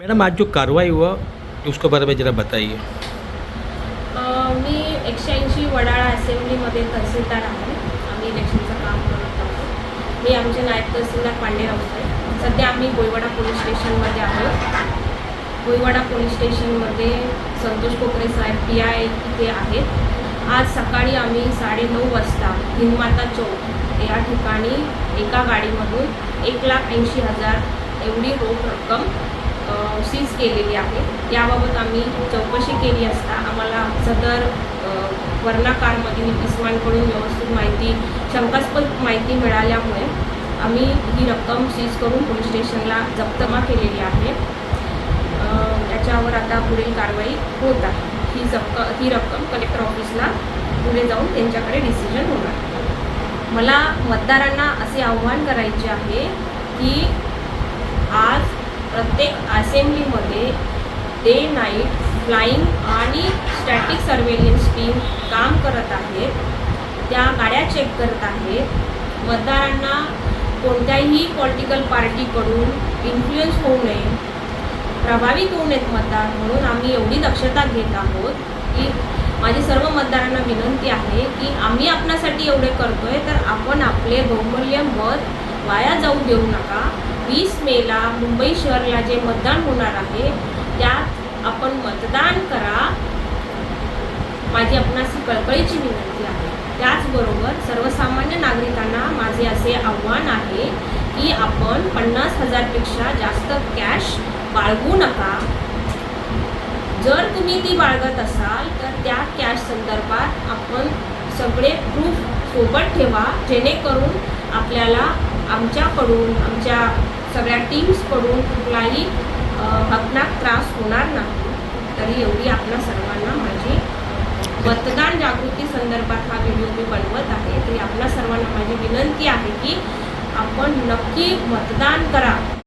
Madam आज जो कार्रवाई हुआ उसके बारे में ज़रा बताइए। मी एकशे ऐंशी वडाळा असेंब्लीमध्ये तहसीलदार आहे. आम्ही इलेक्शनचं काम करत आहोत. मी आमचे नायब तहसीलदार पांडे आहे. सध्या आम्ही गोयवाडा पोलीस स्टेशनमध्ये आहोत. गोयवाडा पोलीस स्टेशनमध्ये संतोष कोकरे साहेब पी आय इथे आहेत. आज सकाळी आम्ही साडेनऊ वाजता हिंदमाता चौक या ठिकाणी एका गाडीमधून एक लाख ऐंशी हजार एवढी रोख रक्कम सीज केलेली आहे. याबाबत आम्ही चौकशी केली असता आम्हाला सदर वर्णाकारमधील वर्णा व्यवस्थित माहिती शंकास्पद माहिती मिळाल्यामुळे आम्ही ही रक्कम सीज करून पोलीस स्टेशनला जप्तमा केलेली आहे. त्याच्यावर याच्यावर आता पुढील कारवाई होत आहे. ही जप्त ही रक्कम कलेक्टर ऑफिसला पुढे जाऊन त्यांच्याकडे डिसिजन होणार मला मतदारांना असे आव्हान करायचे आहे की आज प्रत्येक असेंब्लीमध्ये डे नाईट फ्लाईंग आणि स्टॅटिक सर्वेलियन्स टीम काम करत आहेत त्या गाड्या चेक करत आहेत मतदारांना कोणत्याही पॉलिटिकल पार्टीकडून इन्फ्लुएन्स होऊ नये प्रभावित होऊ नयेत मतदार म्हणून आम्ही एवढी दक्षता घेत आहोत की माझी सर्व मतदारांना विनंती आहे की आम्ही आपणासाठी एवढे करतोय तर आपण आपले बहुमूल्य मत वाया जाऊ देऊ नका. वीस मेला मुंबई शहरला जे मतदान होणार आहे त्यात आपण मतदान करा. माझी आपणास कळकळीची विनंती आहे. त्याचबरोबर सर्वसामान्य नागरिकांना माझे असे आव्हान आहे की आपण पन्नास हजारपेक्षा जास्त कॅश बाळगू नका. जर तुम्ही ती बाळगत असाल तर त्या कॅश संदर्भात आपण सगळे प्रूफ सोबत ठेवा. जेणेकरून आपल्याला आमच्याकडून आमच्या सगळ्या टीम्सकडून कुठलाही अ, हकनाक त्रास होणार नाही. तरी एवढी आपल्या सर्वांना माझी मतदान जागृती संदर्भात हा व्हिडिओ मी बनवत आहे. तरी आपल्या सर्वांना माझी विनंती आहे की आपण नक्की मतदान करा.